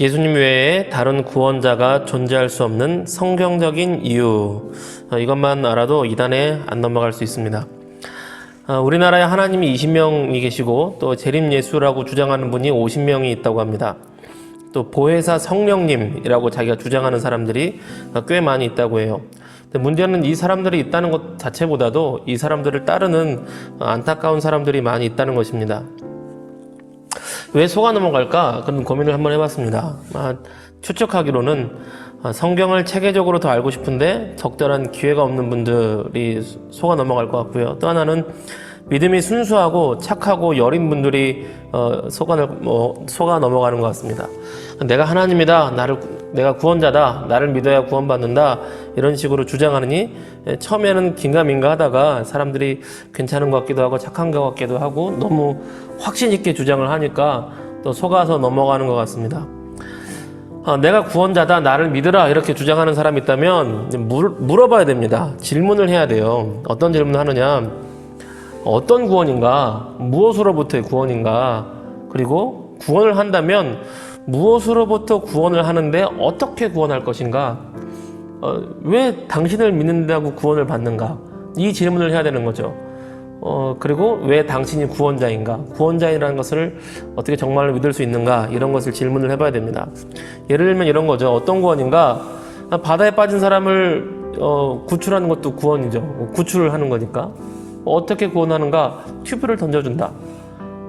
예수님 외에 다른 구원자가 존재할 수 없는 성경적인 이유. 어, 이것만 알아도 이단에 안 넘어갈 수 있습니다. 어, 우리나라에 하나님이 20명이 계시고 또 재림 예수라고 주장하는 분이 50명이 있다고 합니다. 또 보혜사 성령님이라고 자기가 주장하는 사람들이 어, 꽤 많이 있다고 해요. 문제는 이 사람들이 있다는 것 자체보다도 이 사람들을 따르는 어, 안타까운 사람들이 많이 있다는 것입니다. 왜 속아 넘어갈까? 그런 고민을 한번 해봤습니다. 아, 추측하기로는 아, 성경을 체계적으로 더 알고 싶은데 적절한 기회가 없는 분들이 속아 넘어갈 것 같고요. 또 하나는 믿음이 순수하고 착하고 여린 분들이 어, 속아, 뭐, 속아 넘어가는 것 같습니다. 내가 하나님이다, 나를 내가 구원자다, 나를 믿어야 구원받는다 이런 식으로 주장하느니 예, 처음에는 긴가민가 하다가 사람들이 괜찮은 것 같기도 하고 착한 것 같기도 하고 너무 확신 있게 주장을 하니까 또 속아서 넘어가는 것 같습니다. 아, 내가 구원자다, 나를 믿으라 이렇게 주장하는 사람이 있다면 물, 물어봐야 됩니다. 질문을 해야 돼요. 어떤 질문을 하느냐? 어떤 구원인가? 무엇으로부터의 구원인가? 그리고 구원을 한다면 무엇으로부터 구원을 하는데 어떻게 구원할 것인가? 어, 왜 당신을 믿는다고 구원을 받는가? 이 질문을 해야 되는 거죠. 어, 그리고 왜 당신이 구원자인가? 구원자이라는 것을 어떻게 정말로 믿을 수 있는가? 이런 것을 질문을 해봐야 됩니다. 예를 들면 이런 거죠. 어떤 구원인가? 아, 바다에 빠진 사람을 어, 구출하는 것도 구원이죠. 구출을 하는 거니까. 어떻게 구원하는가? 튜브를 던져준다.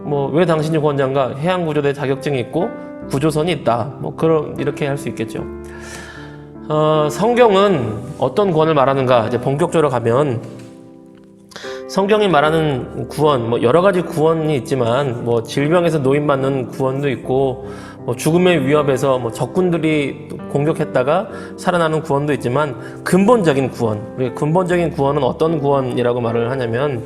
뭐 왜 당신이 구원자인가? 해양 구조대 자격증이 있고 구조선이 있다. 뭐 그런 이렇게 할 수 있겠죠. 어, 성경은 어떤 구원을 말하는가? 이제 본격적으로 가면 성경이 말하는 구원, 뭐 여러 가지 구원이 있지만 뭐 질병에서 노인받는 구원도 있고 뭐 죽음의 위협에서 뭐 적군들이 공격했다가 살아나는 구원도 있지만 근본적인 구원, 근본적인 구원은 어떤 구원이라고 말을 하냐면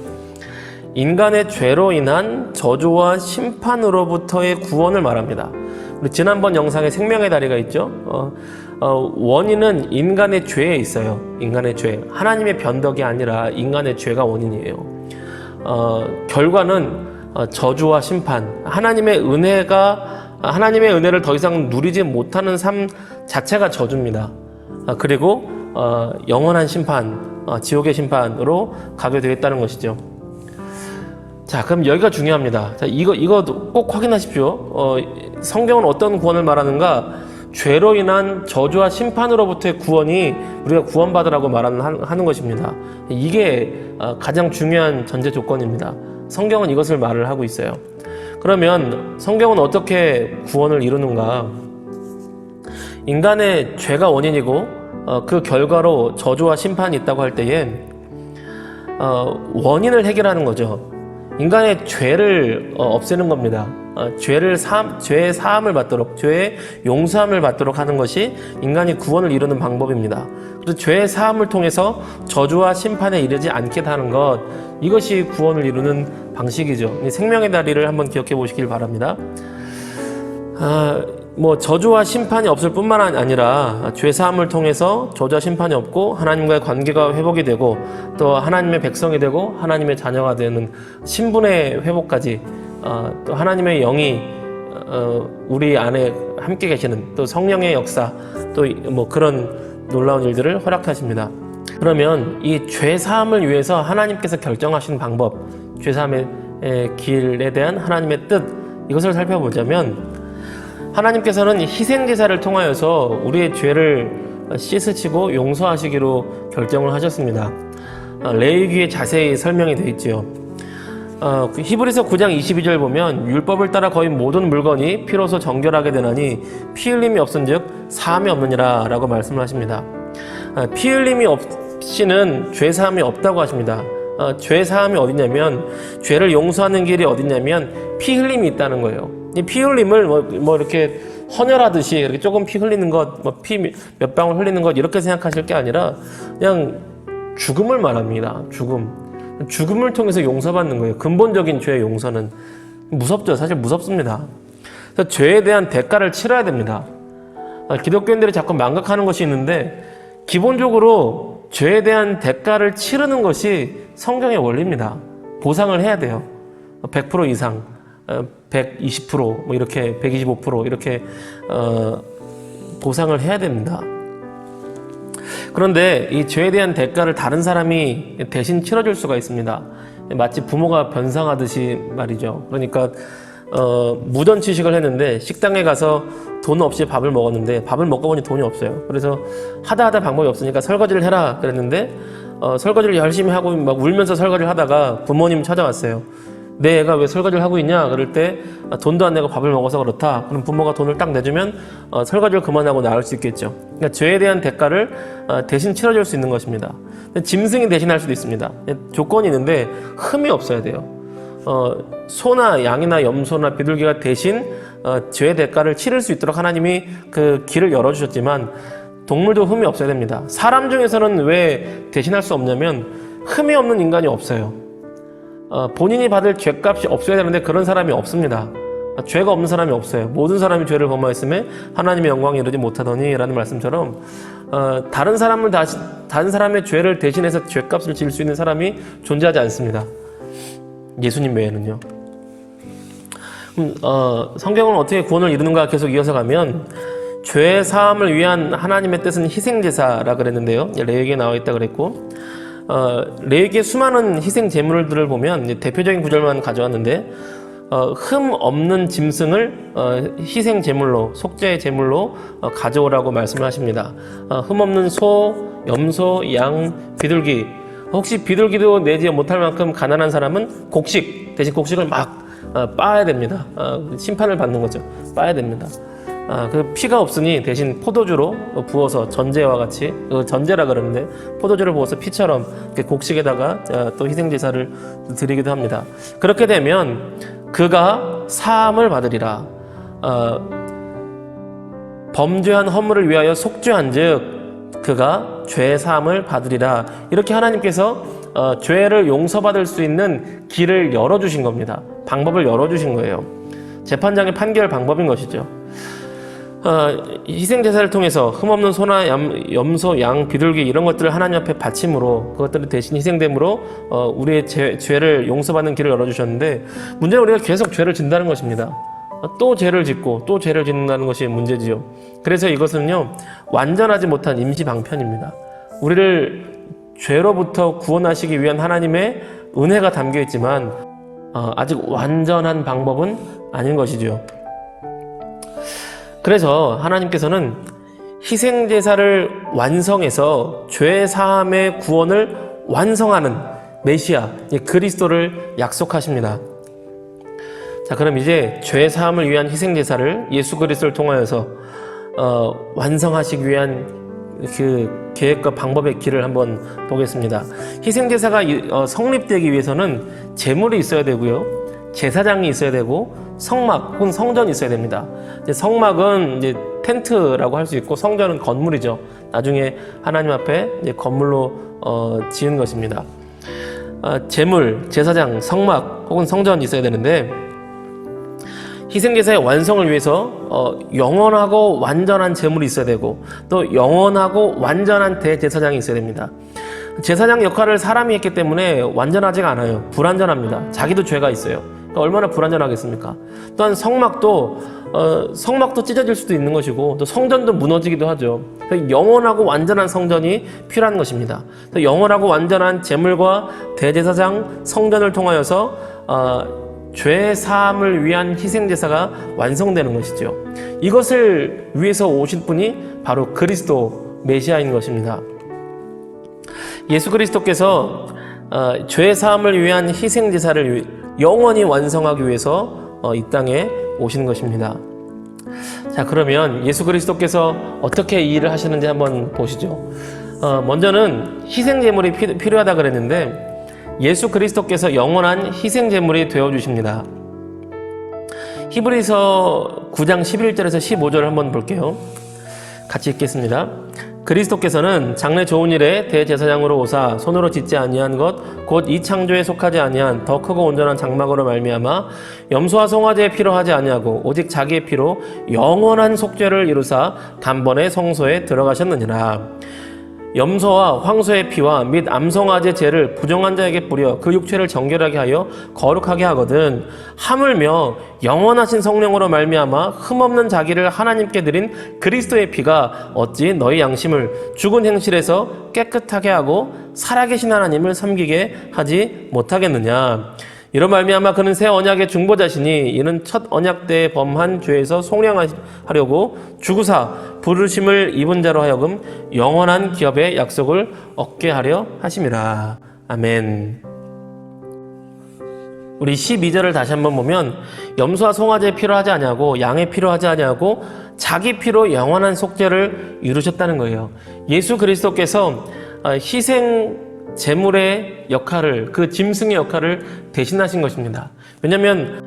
인간의 죄로 인한 저주와 심판으로부터의 구원을 말합니다. 우리 지난번 영상에 생명의 다리가 있죠. 어, 어, 원인은 인간의 죄에 있어요. 인간의 죄. 하나님의 변덕이 아니라 인간의 죄가 원인이에요. 어, 결과는 어, 저주와 심판. 하나님의 은혜가 하나님의 은혜를 더 이상 누리지 못하는 삶 자체가 저주입니다. 아, 그리고 어, 영원한 심판, 어, 지옥의 심판으로 가게 되겠다는 것이죠. 자, 그럼 여기가 중요합니다. 자, 이거 이거 꼭 확인하십시오. 어, 성경은 어떤 구원을 말하는가? 죄로 인한 저주와 심판으로부터의 구원이 우리가 구원받으라고 말하는 하는 것입니다. 이게 어, 가장 중요한 전제 조건입니다. 성경은 이것을 말을 하고 있어요. 그러면 성경은 어떻게 구원을 이루는가? 인간의 죄가 원인이고 어, 그 결과로 저주와 심판이 있다고 할 때에 어, 원인을 해결하는 거죠. 인간의 죄를 어, 없애는 겁니다. 어, 죄를 사, 죄의 사함을 받도록 죄의 용서함을 받도록 하는 것이 인간이 구원을 이루는 방법입니다. 그래서 죄의 사함을 통해서 저주와 심판에 이르지 않게 하는 것 이것이 구원을 이루는 방식이죠. 이 생명의 다리를 한번 기억해 보시길 바랍니다. 아, 뭐 저주와 심판이 없을 뿐만 아니라 죄 사함을 통해서 저주와 심판이 없고 하나님과의 관계가 회복이 되고 또 하나님의 백성이 되고 하나님의 자녀가 되는 신분의 회복까지 어, 또 하나님의 영이 어, 우리 안에 함께 계시는 또 성령의 역사 또 뭐 그런 놀라운 일들을 허락하십니다. 그러면 이 죄 사함을 위해서 하나님께서 결정하신 방법, 죄 사함의 길에 대한 하나님의 뜻 이것을 살펴보자면 하나님께서는 희생 제사를 통하여서 우리의 죄를 씻으시고 용서하시기로 결정을 하셨습니다. 어, 레위기에 자세히 설명이 되어 있지요. 어, 그 히브리서 9장 22절 보면 율법을 따라 거의 모든 물건이 피로서 정결하게 되나니 피 흘림이 없은즉 사함이 없느니라라고 말씀을 하십니다. 어, 피 흘림이 없이는 죄 사함이 없다고 하십니다. 어, 죄 사함이 어디냐면 죄를 용서하는 길이 어디냐면 피 흘림이 있다는 거예요. 이피 흘림을 뭐, 뭐 이렇게 헌혈하듯이 이렇게 조금 피 흘리는 것, 뭐 피 몇 방울 흘리는 것 이렇게 생각하실 게 아니라 그냥 죽음을 말합니다. 죽음. 죽음을 통해서 용서받는 거예요. 근본적인 죄의 용서는 무섭죠. 사실 무섭습니다. 그래서 죄에 대한 대가를 치러야 됩니다. 아, 기독교인들이 자꾸 망각하는 것이 있는데 기본적으로 죄에 대한 대가를 치르는 것이 성경의 원리입니다. 보상을 해야 돼요. 100% 이상. 어, 120%뭐 이렇게 125% 이렇게 어, 보상을 해야 됩니다. 그런데 이 죄에 대한 대가를 다른 사람이 대신 치러줄 수가 있습니다. 마치 부모가 변상하듯이 말이죠. 그러니까 어, 무전 취식을 했는데 식당에 가서 돈 없이 밥을 먹었는데 밥을 먹고 보니 돈이 없어요. 그래서 하다 하다 방법이 없으니까 설거지를 해라 그랬는데 어, 설거지를 열심히 하고 막 울면서 설거지를 하다가 부모님 찾아왔어요. 내 애가 왜 설거지를 하고 있냐? 그럴 때 아, 돈도 안 내고 밥을 먹어서 그렇다. 그럼 부모가 돈을 딱 내주면 어, 설거지를 그만하고 나을 수 있겠죠. 그러니까 죄에 대한 대가를 어, 대신 치러줄 수 있는 것입니다. 짐승이 대신할 수도 있습니다. 조건이 있는데 흠이 없어야 돼요. 어, 소나 양이나 염소나 비둘기가 대신 어, 죄의 대가를 치를 수 있도록 하나님이 그 길을 열어주셨지만 동물도 흠이 없어야 됩니다. 사람 중에서는 왜 대신할 수 없냐면 흠이 없는 인간이 없어요. 어, 본인이 받을 죄값이 없어야 되는데 그런 사람이 없습니다. 아, 죄가 없는 사람이 없어요. 모든 사람이 죄를 범하였음에 하나님의 영광에 이르지 못하더니라는 말씀처럼 어, 다른 사람을 다시 다른 사람의 죄를 대신해서 죄값을 지을 수 있는 사람이 존재하지 않습니다. 예수님 외에는요. 음, 어, 성경은 어떻게 구원을 이루는가 계속 이어서 가면 죄 사함을 위한 하나님의 뜻은 희생 제사라 그랬는데요. 레위기에 나와 있다 그랬고 어, 레위기의 수많은 희생 제물들을 보면 대표적인 구절만 가져왔는데 어, 흠 없는 짐승을 어, 희생 제물로 속죄의 제물로 어, 가져오라고 말씀을 하십니다. 어, 흠 없는 소, 염소, 양, 비둘기 혹시 비둘기도 내지 못할 만큼 가난한 사람은 곡식 대신 곡식을 막 어, 빠야 됩니다. 어, 심판을 받는 거죠. 빠야 됩니다. 아, 그 피가 없으니 대신 포도주로 부어서 전제와 같이 그 전제라 그러는데 포도주를 부어서 피처럼 곡식에다가 어, 또 희생 제사를 드리기도 합니다. 그렇게 되면 그가 사함을 받으리라. 어, 범죄한 허물을 위하여 속죄한즉 그가 죄 사함을 받으리라. 이렇게 하나님께서 어, 죄를 용서받을 수 있는 길을 열어주신 겁니다. 방법을 열어주신 거예요. 재판장의 판결 방법인 것이죠. 어, 희생 제사를 통해서 흠없는 소나 염, 염소, 양, 비둘기 이런 것들을 하나님 앞에 바침으로 그것들을 대신 희생됨으로 어, 우리의 죄, 죄를 용서받는 길을 열어주셨는데 문제는 우리가 계속 죄를 진다는 것입니다. 어, 또 죄를 짓고 또 죄를 짓는다는 것이 문제지요. 그래서 이것은요 완전하지 못한 임시 방편입니다. 우리를 죄로부터 구원하시기 위한 하나님의 은혜가 담겨 있지만 어, 아직 완전한 방법은 아닌 것이죠. 그래서 하나님께서는 희생 제사를 완성해서 죄 사함의 구원을 완성하는 메시아 그리스도를 약속하십니다. 자, 그럼 이제 죄 사함을 위한 희생 제사를 예수 그리스도를 통하여서 어, 완성하시기 위한 그 계획과 방법의 길을 한번 보겠습니다. 희생 제사가 어, 성립되기 위해서는 제물이 있어야 되고요. 제사장이 있어야 되고 성막 혹은 성전이 있어야 됩니다. 이제 성막은 이제 텐트라고 할 수 있고 성전은 건물이죠. 나중에 하나님 앞에 이제 건물로 어, 지은 것입니다. 어, 제물, 제사장, 성막 혹은 성전이 있어야 되는데 희생제사의 완성을 위해서 어, 영원하고 완전한 제물이 있어야 되고 또 영원하고 완전한 대제사장이 있어야 됩니다. 제사장 역할을 사람이 했기 때문에 완전하지가 않아요. 불완전합니다. 자기도 죄가 있어요. 얼마나 불완전하겠습니까? 또한 성막도 어, 성막도 찢어질 수도 있는 것이고 또 성전도 무너지기도 하죠. 그러니까 영원하고 완전한 성전이 필요한 것입니다. 영원하고 완전한 제물과 대제사장 성전을 통하여서 어, 죄 사함을 위한 희생 제사가 완성되는 것이죠. 이것을 위해서 오신 분이 바로 그리스도 메시아인 것입니다. 예수 그리스도께서 어, 죄 사함을 위한 희생 제사를 영원히 완성하기 위해서 어, 이 땅에 오신 것입니다. 자, 그러면 예수 그리스도께서 어떻게 이 일을 하시는지 한번 보시죠. 어, 먼저는 희생 제물이 필요하다 그랬는데 예수 그리스도께서 영원한 희생 제물이 되어 주십니다. 히브리서 9장 11절에서 15절 한번 볼게요. 같이 읽겠습니다. 그리스도께서는 장래 좋은 일에 대제사장으로 오사 손으로 짓지 아니한 것 곧 이 창조에 속하지 아니한 더 크고 온전한 장막으로 말미암아 염소와 송아지의 피로 하지 아니하고 오직 자기의 피로 영원한 속죄를 이루사 단번에 성소에 들어가셨느니라 염소와 황소의 피와 및 암송아지 죄를 부정한 자에게 뿌려 그 육체를 정결하게 하여 거룩하게 하거든. 하물며 영원하신 성령으로 말미암아 흠없는 자기를 하나님께 드린 그리스도의 피가 어찌 너희 양심을 죽은 행실에서 깨끗하게 하고 살아계신 하나님을 섬기게 하지 못하겠느냐 이런 말미암아 그는 새 언약의 중보자시니 이는 첫 언약 때 범한 죄에서 속량하려고 주구사 부르심을 입은 자로 하여금 영원한 기업의 약속을 얻게 하려 하심이라 아멘. 우리 12절을 다시 한번 보면 염소와 송아지의 피로 하지 아니하고 양의 피로 하지 아니하고 자기 피로 영원한 속죄를 이루셨다는 거예요. 예수 그리스도께서 아, 희생 제물의 역할을 그 짐승의 역할을 대신하신 것입니다. 왜냐하면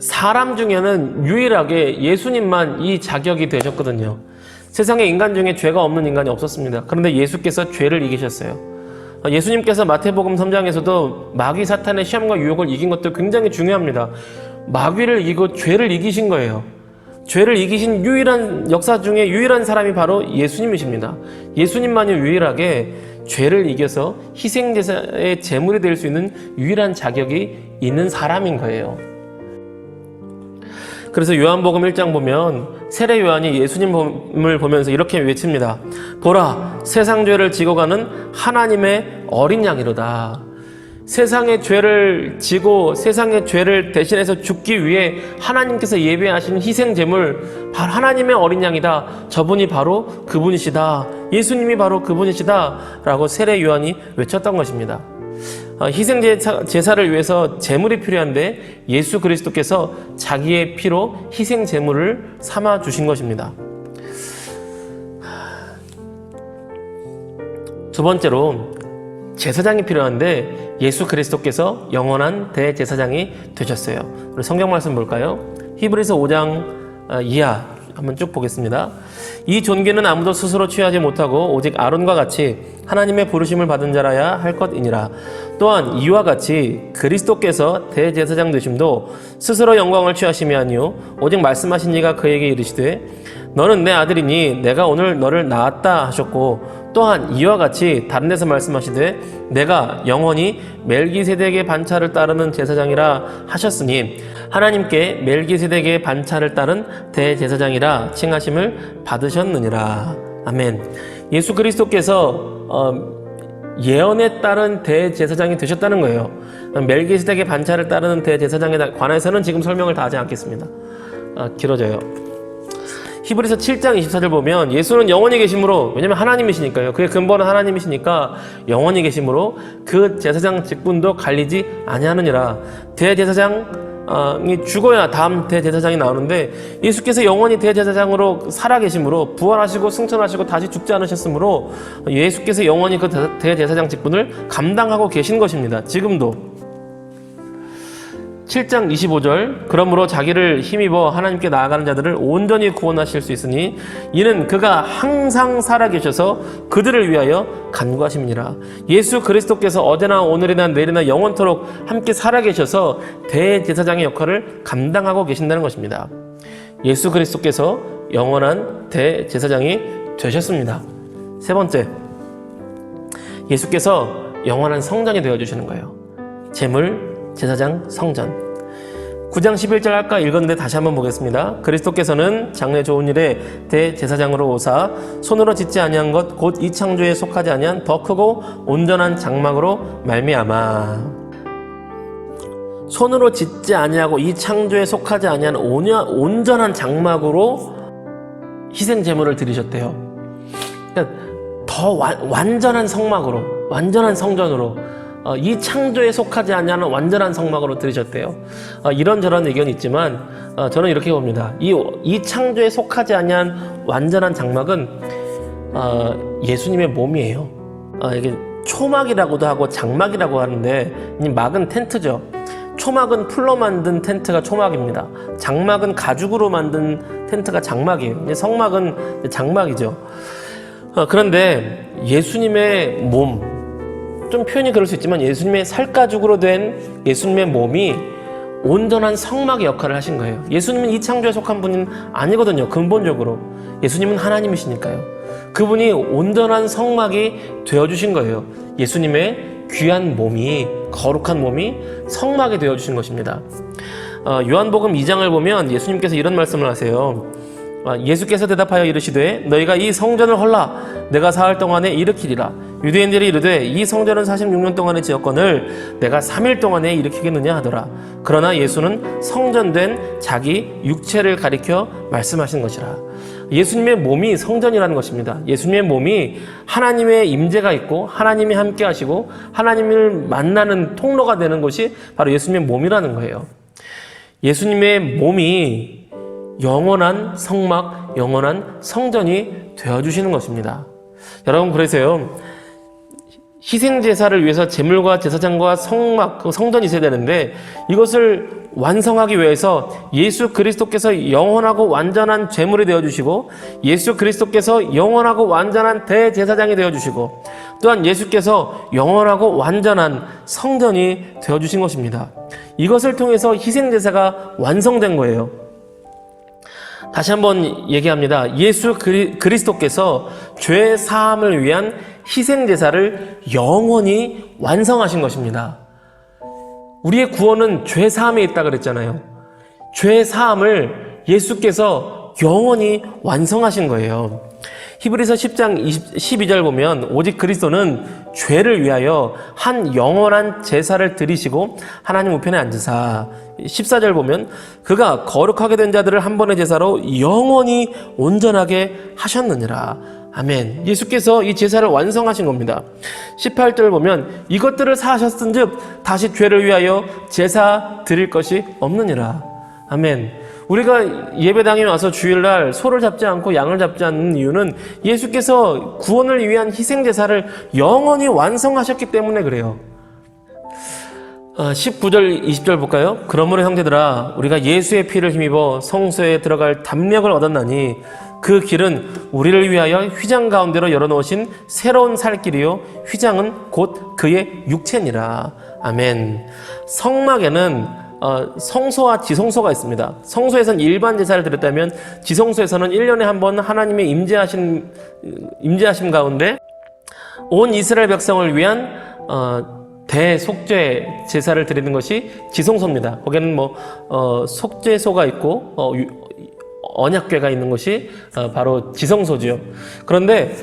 사람 중에는 유일하게 예수님만 이 자격이 되셨거든요. 세상에 인간 중에 죄가 없는 인간이 없었습니다. 그런데 예수께서 죄를 이기셨어요. 예수님께서 마태복음 3장에서도 마귀 사탄의 시험과 유혹을 이긴 것도 굉장히 중요합니다. 마귀를 이기고 죄를 이기신 거예요. 죄를 이기신 유일한 역사 중에 유일한 사람이 바로 예수님이십니다. 예수님만이 유일하게 죄를 이겨서 희생제사의 제물이 될 수 있는 유일한 자격이 있는 사람인 거예요. 그래서 요한복음 1장 보면 세례 요한이 예수님을 보면서 이렇게 외칩니다. 보라, 세상 죄를 지고 가는 하나님의 어린 양이로다. 세상의 죄를 지고 세상의 죄를 대신해서 죽기 위해 하나님께서 예배하신 희생 제물 바로 하나님의 어린 양이다. 저분이 바로 그분이시다. 예수님이 바로 그분이시다라고 세례 요한이 외쳤던 것입니다. 어, 희생 제사를 위해서 제물이 필요한데 예수 그리스도께서 자기의 피로 희생 제물을 삼아 주신 것입니다. 두 번째로 제사장이 필요한데 예수 그리스도께서 영원한 대제사장이 되셨어요. 우리 성경 말씀 볼까요? 히브리서 5장 아, 이하 한번 쭉 보겠습니다. 이 존귀는 아무도 스스로 취하지 못하고 오직 아론과 같이 하나님의 부르심을 받은 자라야 할 것이니라. 또한 이와 같이 그리스도께서 대제사장 되심도 스스로 영광을 취하심이 아니요 오직 말씀하신 이가 그에게 이르시되 너는 내 아들이니 내가 오늘 너를 낳았다 하셨고 또한 이와 같이 다른 데서 말씀하시되 내가 영원히 멜기세덱의 반차를 따르는 제사장이라 하셨으니 하나님께 멜기세덱의 반차를 따른 대제사장이라 칭하심을 받으셨느니라 아멘. 예수 그리스도께서 어, 예언에 따른 대제사장이 되셨다는 거예요. 멜기세덱의 반차를 따르는 대제사장에 관해서는 지금 설명을 다 하지 않겠습니다. 아, 길어져요. 히브리서 7장 24절 보면 예수는 영원히 계심으로 왜냐면 하나님이시니까요. 그의 근본은 하나님이시니까 영원히 계심으로 그 제사장 직분도 갈리지 아니하느니라. 대제사장 이 죽어야 다음 대제사장이 나오는데 예수께서 영원히 대제사장으로 살아 계심으로 부활하시고 승천하시고 다시 죽지 않으셨으므로 예수께서 영원히 그 대제사장 직분을 감당하고 계신 것입니다. 지금도 7장 25절 그러므로 자기를 힘입어 하나님께 나아가는 자들을 온전히 구원하실 수 있으니 이는 그가 항상 살아계셔서 그들을 위하여 간구하심이니라. 예수 그리스도께서 어제나 오늘이나 내일이나 영원토록 함께 살아계셔서 대제사장의 역할을 감당하고 계신다는 것입니다. 예수 그리스도께서 영원한 대제사장이 되셨습니다. 세 번째 예수께서 영원한 성전이 되어주시는 거예요. 재물 제사장 성전 9장 11절 아까 읽었는데 다시 한번 보겠습니다. 그리스도께서는 장래 좋은 일에 대제사장으로 오사 손으로 짓지 아니한 것 곧 이 창조에 속하지 아니한 더 크고 온전한 장막으로 말미암아 손으로 짓지 아니하고 이 창조에 속하지 아니한 온전한 장막으로 희생 제물을 드리셨대요. 그러니까 더 완전한 성막으로 완전한 성전으로 어, 이 창조에 속하지 않냐는 완전한 성막으로 들으셨대요. 어, 이런저런 의견이 있지만 어, 저는 이렇게 봅니다. 이, 이 창조에 속하지 않냐는 완전한 장막은 예수님의 몸이에요. 이게 초막이라고도 하고 장막이라고 하는데 이 막은 텐트죠. 초막은 풀로 만든 텐트가 초막입니다. 장막은 가죽으로 만든 텐트가 장막이에요. 성막은 장막이죠. 그런데 예수님의 몸, 좀 표현이 그럴 수 있지만 예수님의 살가죽으로 된 예수님의 몸이 온전한 성막의 역할을 하신 거예요. 예수님은 이 창조에 속한 분은 아니거든요. 근본적으로. 예수님은 하나님이시니까요. 그분이 온전한 성막이 되어주신 거예요. 예수님의 귀한 몸이, 거룩한 몸이 성막이 되어주신 것입니다. 어, 요한복음 2장을 보면 예수님께서 이런 말씀을 하세요. 아, 예수께서 대답하여 이르시되 너희가 이 성전을 헐라. 내가 사흘 동안에 일으키리라. 유대인들이 이르되 이 성전은 46년 동안에 지었거늘 내가 3일 동안에 일으키겠느냐 하더라. 그러나 예수는 성전된 자기 육체를 가리켜 말씀하신 것이라. 예수님의 몸이 성전이라는 것입니다. 예수님의 몸이 하나님의 임재가 있고 하나님이 함께 하시고 하나님을 만나는 통로가 되는 것이 바로 예수님의 몸이라는 거예요. 예수님의 몸이 영원한 성막, 영원한 성전이 되어주시는 것입니다. 여러분, 그래서요, 희생제사를 위해서 제물과 제사장과 성막, 그 성전이 있어야 되는데 이것을 완성하기 위해서 예수 그리스도께서 영원하고 완전한 제물이 되어주시고 예수 그리스도께서 영원하고 완전한 대제사장이 되어주시고 또한 예수께서 영원하고 완전한 성전이 되어주신 것입니다. 이것을 통해서 희생제사가 완성된 거예요. 다시 한번 얘기합니다. 예수 그리, 그리스도께서 죄 사함을 위한 희생 제사를 영원히 완성하신 것입니다. 우리의 구원은 죄 사함에 있다 그랬잖아요. 죄 사함을 예수께서 영원히 완성하신 거예요. 히브리서 10장 20, 12절 보면 오직 그리스도는 죄를 위하여 한 영원한 제사를 드리시고 하나님 우편에 앉으사 14절 보면 그가 거룩하게 된 자들을 한 번의 제사로 영원히 온전하게 하셨느니라. 아멘. 예수께서 이 제사를 완성하신 겁니다. 18절 보면 이것들을 사하셨은즉 다시 죄를 위하여 제사 드릴 것이 없느니라. 아멘. 우리가 예배당에 와서 주일날 소를 잡지 않고 양을 잡지 않는 이유는 예수께서 구원을 위한 희생제사를 영원히 완성하셨기 때문에 그래요. 19절, 20절 볼까요? 그러므로 형제들아, 우리가 예수의 피를 힘입어 성소에 들어갈 담력을 얻었나니 그 길은 우리를 위하여 휘장 가운데로 열어놓으신 새로운 살 길이요. 휘장은 곧 그의 육체니라. 아멘. 성막에는 어, 성소와 지성소가 있습니다. 성소에서는 일반 제사를 드렸다면 지성소에서는 1년에 한 번 하나님의 임재하신 임재하심 가운데 온 이스라엘 백성을 위한 어, 대속죄 제사를 드리는 것이 지성소입니다. 거기는 뭐 어, 속죄소가 있고 어, 유, 언약궤가 있는 것이 어, 바로 지성소지요. 그런데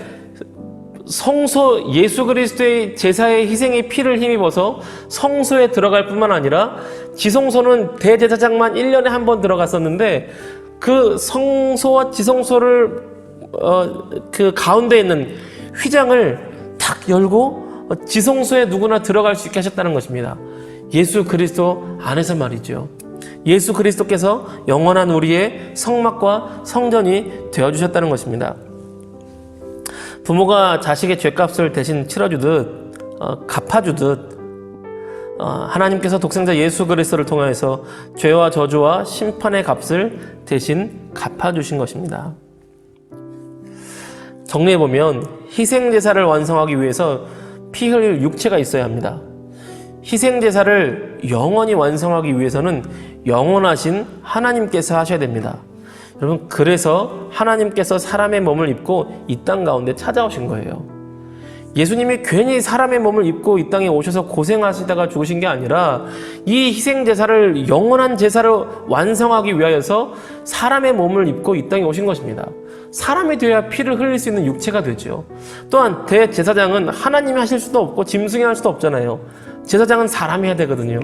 성소 예수 그리스도의 제사의 희생의 피를 힘입어서 성소에 들어갈 뿐만 아니라 지성소는 대제사장만 1년에 한 번 들어갔었는데 그 성소와 지성소를 어, 그 가운데 있는 휘장을 탁 열고 지성소에 누구나 들어갈 수 있게 하셨다는 것입니다. 예수 그리스도 안에서 말이죠. 예수 그리스도께서 영원한 우리의 성막과 성전이 되어 주셨다는 것입니다. 부모가 자식의 죄값을 대신 치러주듯 어, 갚아주듯 어, 하나님께서 독생자 예수 그리스도를 통하여서 죄와 저주와 심판의 값을 대신 갚아주신 것입니다. 정리해 보면 희생 제사를 완성하기 위해서 피 흘릴 육체가 있어야 합니다. 희생 제사를 영원히 완성하기 위해서는 영원하신 하나님께서 하셔야 됩니다. 여러분 그래서 하나님께서 사람의 몸을 입고 이 땅 가운데 찾아오신 거예요. 예수님이 괜히 사람의 몸을 입고 이 땅에 오셔서 고생하시다가 죽으신 게 아니라 이 희생 제사를 영원한 제사를 완성하기 위하여서 사람의 몸을 입고 이 땅에 오신 것입니다. 사람이 되어야 피를 흘릴 수 있는 육체가 되죠. 또한 대제사장은 하나님이 하실 수도 없고 짐승이 할 수도 없잖아요. 제사장은 사람이 해야 되거든요.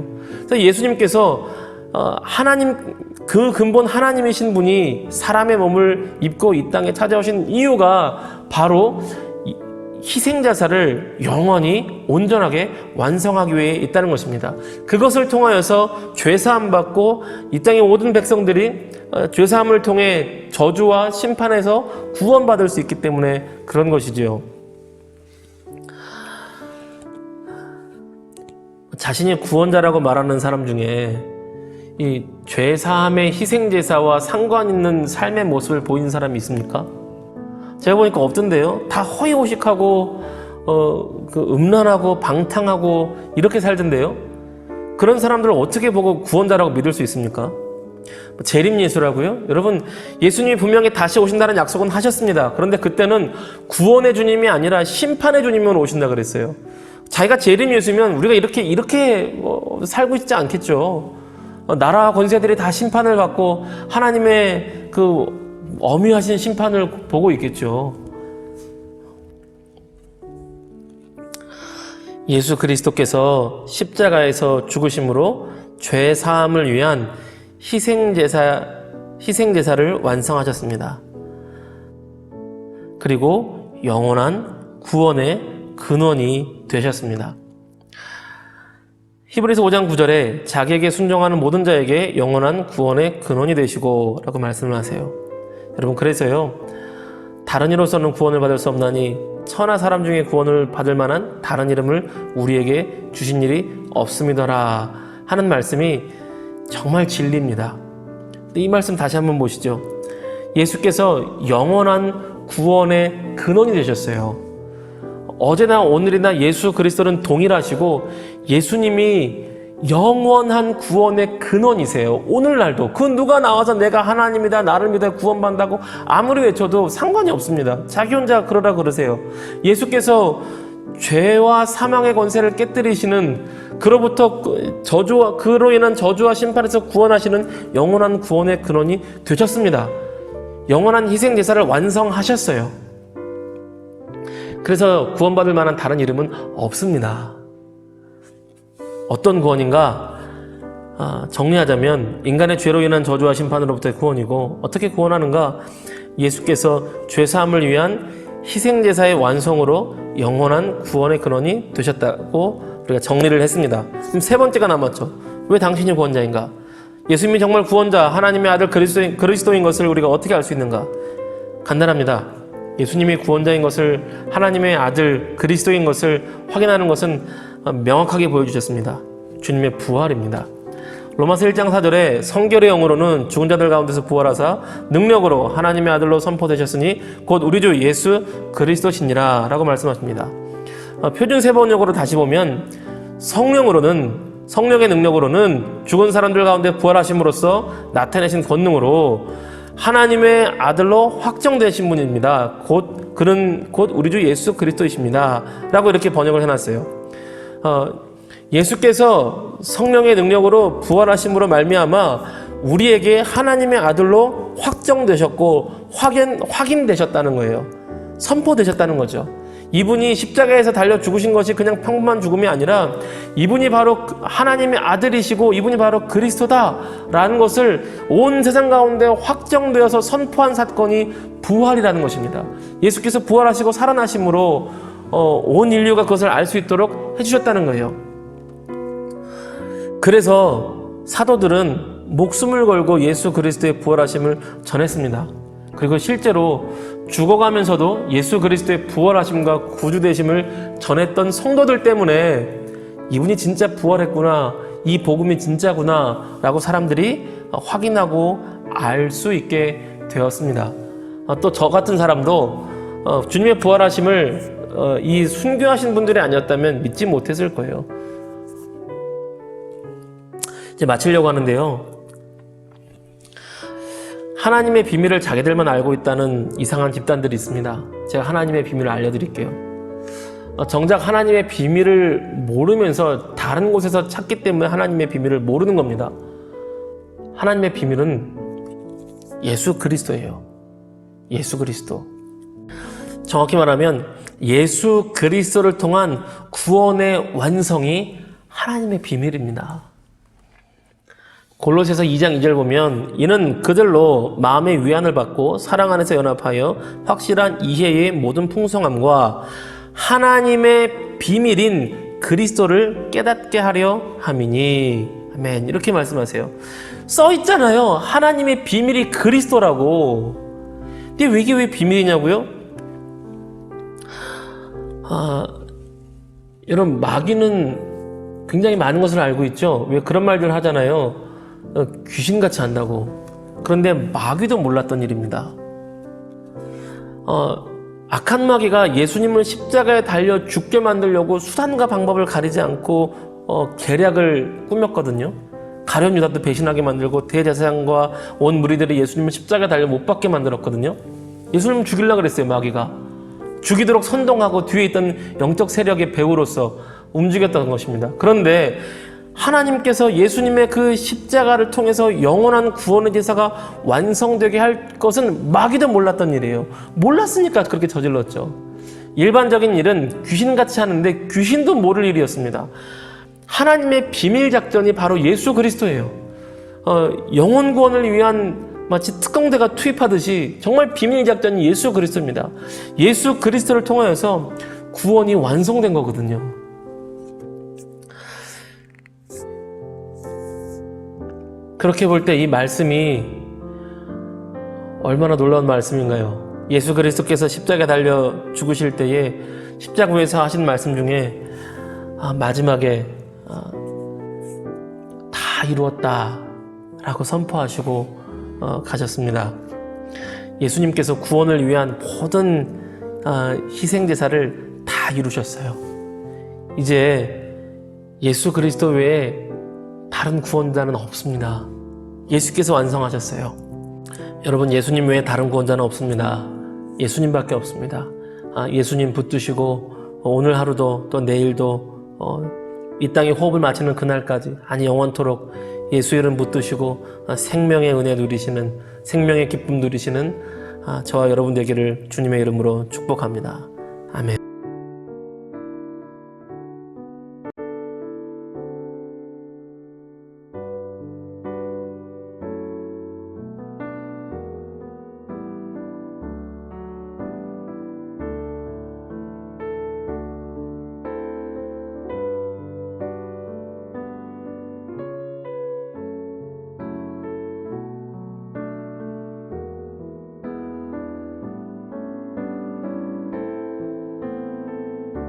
그래서 예수님께서 어, 하나님 그 근본 하나님이신 분이 사람의 몸을 입고 이 땅에 찾아오신 이유가 바로 희생자사를 영원히 온전하게 완성하기 위해 있다는 것입니다. 그것을 통하여서 죄사함 받고 이 땅의 모든 백성들이 어, 죄사함을 통해 저주와 심판에서 구원받을 수 있기 때문에 그런 것이지요. 자신이 구원자라고 말하는 사람 중에 이 죄사함의 희생제사와 상관 있는 삶의 모습을 보이는 사람이 있습니까? 제가 보니까 없던데요. 다 허위호식하고 어, 그 음란하고 방탕하고 이렇게 살던데요. 그런 사람들을 어떻게 보고 구원자라고 믿을 수 있습니까? 뭐 재림 예수라고요? 여러분, 예수님이 분명히 다시 오신다는 약속은 하셨습니다. 그런데 그때는 구원의 주님이 아니라 심판의 주님이 오신다 그랬어요. 자기가 재림 예수면 우리가 이렇게 이렇게 어, 살고 있지 않겠죠. 어, 나라 권세들이 다 심판을 받고 하나님의 그 어미하신 심판을 보고 있겠죠. 예수 그리스도께서 십자가에서 죽으심으로 죄 사함을 위한 희생 제사 희생 제사를 완성하셨습니다. 그리고 영원한 구원의 근원이 되셨습니다. 히브리서 5장 9절에 자기에게 순종하는 모든 자에게 영원한 구원의 근원이 되시고 라고 말씀을 하세요. 여러분 그래서요. 다른 이로서는 구원을 받을 수 없나니 천하 사람 중에 구원을 받을 만한 다른 이름을 우리에게 주신 일이 없음이더라 하는 말씀이 정말 진리입니다. 이 말씀 다시 한번 보시죠. 예수께서 영원한 구원의 근원이 되셨어요. 어제나 오늘이나 예수 그리스도는 동일하시고 예수님이 영원한 구원의 근원이세요. 오늘날도 그 누가 나와서 내가 하나님이다 나를 믿어 구원받는다고 아무리 외쳐도 상관이 없습니다. 자기 혼자 그러라 그러세요. 예수께서 죄와 사망의 권세를 깨뜨리시는 그로부터 그 저주와 그로 인한 저주와 심판에서 구원하시는 영원한 구원의 근원이 되셨습니다. 영원한 희생 제사를 완성하셨어요. 그래서 구원받을 만한 다른 이름은 없습니다. 어떤 구원인가? 아, 정리하자면 인간의 죄로 인한 저주와 심판으로부터의 구원이고 어떻게 구원하는가? 예수께서 죄 사함을 위한 희생 제사의 완성으로 영원한 구원의 근원이 되셨다고 우리가 정리를 했습니다. 지금 세 번째가 남았죠. 왜 당신이 구원자인가? 예수님이 정말 구원자, 하나님의 아들 그리스도인, 그리스도인 것을 우리가 어떻게 알 수 있는가? 간단합니다. 예수님이 구원자인 것을 하나님의 아들 그리스도인 것을 확인하는 것은 명확하게 보여주셨습니다. 주님의 부활입니다. 로마서 1장 4절에 성결의 영으로는 죽은 자들 가운데서 부활하사 능력으로 하나님의 아들로 선포되셨으니 곧 우리 주 예수 그리스도시니라 라고 말씀하십니다. 어, 표준 세번역으로 다시 보면 성령으로는 성령의 능력으로는 죽은 사람들 가운데 부활하심으로써 나타내신 권능으로 하나님의 아들로 확정되신 분입니다. 곧 그는 곧 우리 주 예수 그리스도이십니다. 라고 이렇게 번역을 해놨어요. 어, 예수께서 성령의 능력으로 부활하심으로 말미암아 우리에게 하나님의 아들로 확정되셨고 확인 확인되셨다는 거예요. 선포되셨다는 거죠. 이분이 십자가에서 달려 죽으신 것이 그냥 평범한 죽음이 아니라 이분이 바로 하나님의 아들이시고 이분이 바로 그리스도다라는 것을 온 세상 가운데 확정되어서 선포한 사건이 부활이라는 것입니다. 예수께서 부활하시고 살아나심으로 어, 온 인류가 그것을 알 수 있도록 해주셨다는 거예요. 그래서 사도들은 목숨을 걸고 예수 그리스도의 부활하심을 전했습니다. 그리고 실제로 죽어가면서도 예수 그리스도의 부활하심과 구주되심을 전했던 성도들 때문에 이분이 진짜 부활했구나, 이 복음이 진짜구나, 라고 사람들이 확인하고 알 수 있게 되었습니다. 또 저 같은 사람도 어, 주님의 부활하심을 어, 이 순교하신 분들이 아니었다면 믿지 못했을 거예요. 이제 마치려고 하는데요. 하나님의 비밀을 자기들만 알고 있다는 이상한 집단들이 있습니다. 제가 하나님의 비밀을 알려드릴게요. 어, 정작 하나님의 비밀을 모르면서 다른 곳에서 찾기 때문에 하나님의 비밀을 모르는 겁니다. 하나님의 비밀은 예수 그리스도예요. 예수 그리스도. 정확히 말하면 예수 그리스도를 통한 구원의 완성이 하나님의 비밀입니다. 골로새서 2장 2절 보면 이는 그들로 마음의 위안을 받고 사랑 안에서 연합하여 확실한 이해의 모든 풍성함과 하나님의 비밀인 그리스도를 깨닫게 하려 함이니 아멘 이렇게 말씀하세요. 써 있잖아요. 하나님의 비밀이 그리스도라고. 근데 이게 왜 비밀이냐고요? 아, 여러분 마귀는 굉장히 많은 것을 알고 있죠. 왜 그런 말들 하잖아요. 어, 귀신같이 한다고. 그런데 마귀도 몰랐던 일입니다. 어, 악한 마귀가 예수님을 십자가에 달려 죽게 만들려고 수단과 방법을 가리지 않고 어, 계략을 꾸몄거든요. 가련 유다도 배신하게 만들고 대제사장과 온 무리들이 예수님을 십자가에 달려 못 박게 만들었거든요. 예수님 죽이려고 그랬어요, 마귀가. 죽이도록 선동하고 뒤에 있던 영적 세력의 배우로서 움직였던 것입니다. 그런데 하나님께서 예수님의 그 십자가를 통해서 영원한 구원의 제사가 완성되게 할 것은 마귀도 몰랐던 일이에요. 몰랐으니까 그렇게 저질렀죠. 일반적인 일은 귀신같이 하는데 귀신도 모를 일이었습니다. 하나님의 비밀 작전이 바로 예수 그리스도예요. 어, 영혼 구원을 위한 마치 특공대가 투입하듯이 정말 비밀 작전이 예수 그리스도입니다. 예수 그리스도를 통하여서 구원이 완성된 거거든요. 그렇게 볼 때 이 말씀이 얼마나 놀라운 말씀인가요? 예수 그리스도께서 십자가에 달려 죽으실 때에 십자가 위에서 하신 말씀 중에 아, 마지막에 아, 다 이루었다라고 선포하시고 어, 가셨습니다. 예수님께서 구원을 위한 모든 아, 희생 제사를 다 이루셨어요. 이제 예수 그리스도 외에 다른 구원자는 없습니다. 예수께서 완성하셨어요. 여러분 예수님 외에 다른 구원자는 없습니다. 예수님밖에 없습니다. 아, 예수님 붙드시고 어, 오늘 하루도 또 내일도 어, 이 땅에 호흡을 마치는 그날까지 아니 영원토록 예수 이름 붙드시고 아, 생명의 은혜 누리시는 생명의 기쁨 누리시는 아, 저와 여러분 되기를 주님의 이름으로 축복합니다. 아멘.